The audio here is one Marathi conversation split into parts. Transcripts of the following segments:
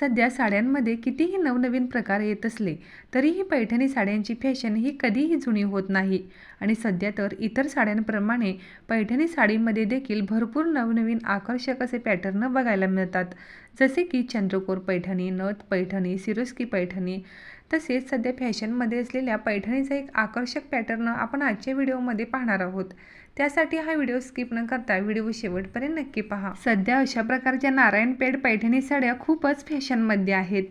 सध्या साड्यांमध्ये कितीही नवनवीन प्रकार येत असले तरीही पैठणी साड्यांची फॅशन ही कधीही जुनी होत नाही. आणि सध्या तर इतर साड्यांप्रमाणे पैठणी साडीमध्ये देखील भरपूर नवनवीन आकर्षक असे पॅटर्न बघायला मिळतात. जसे की चंद्रकोर पैठणी नथ पैठणी सिरोस्की पैठणी. तसेच सध्या फॅशनमध्ये असलेल्या पैठणीचा एक आकर्षक पॅटर्न आपण आजच्या व्हिडिओमध्ये पाहणार आहोत. त्यासाठी हा व्हिडिओ स्किप न करता व्हिडिओ शेवटपर्यंत नक्की पहा. सध्या अशा प्रकारच्या नारायणपेठ पैठणी साड्या खूपच फॅशनमध्ये आहेत.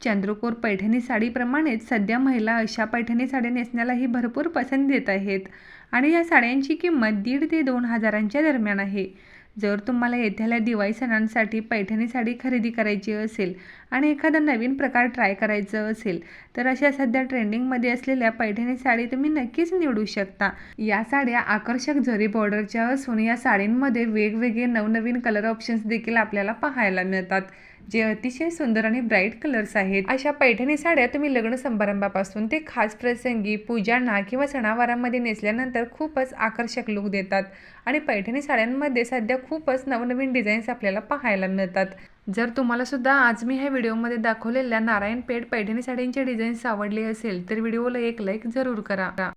चंद्रकोर पैठणी साडीप्रमाणेच सध्या महिला अशा पैठणी साड्या नेसण्यालाही भरपूर पसंत देत आहेत आणि या साड्यांची किंमत दीड ते दोन हजारांच्या दरम्यान आहे. जर तुम्हाला येथेल्या दिवाळी सणांसाठी पैठणी साडी खरेदी करायची असेल आणि एखादा नवीन प्रकार ट्राय करायचं असेल तर अशा सध्या ट्रेंडिंगमध्ये असलेल्या पैठणी साडी तुम्ही नक्कीच निवडू शकता. या साड्या आकर्षक झरी बॉर्डरच्या असून या साडींमध्ये वेगवेगळे नवनवीन कलर ऑप्शन्स देखील आपल्याला पाहायला मिळतात. जे अतिशय सुंदर आणि ब्राईट कलर्स आहेत. अशा पैठणी साड्या तुम्ही लग्न समारंभापासून ते खास प्रसंगी पूजांना किंवा सणावारामध्ये नेसल्यानंतर खूपच आकर्षक लुक देतात. आणि पैठणी साड्यांमध्ये सध्या खूपच नवनवीन डिझाईन्स आपल्याला पाहायला मिळतात. जर तुम्हाला सुद्धा आज मी ह्या व्हिडिओमध्ये दाखवलेल्या नारायण पेठ पैठणी साड्यांचे डिझाईन्स आवडले असेल तर व्हिडिओला एक लाईक जरूर करा.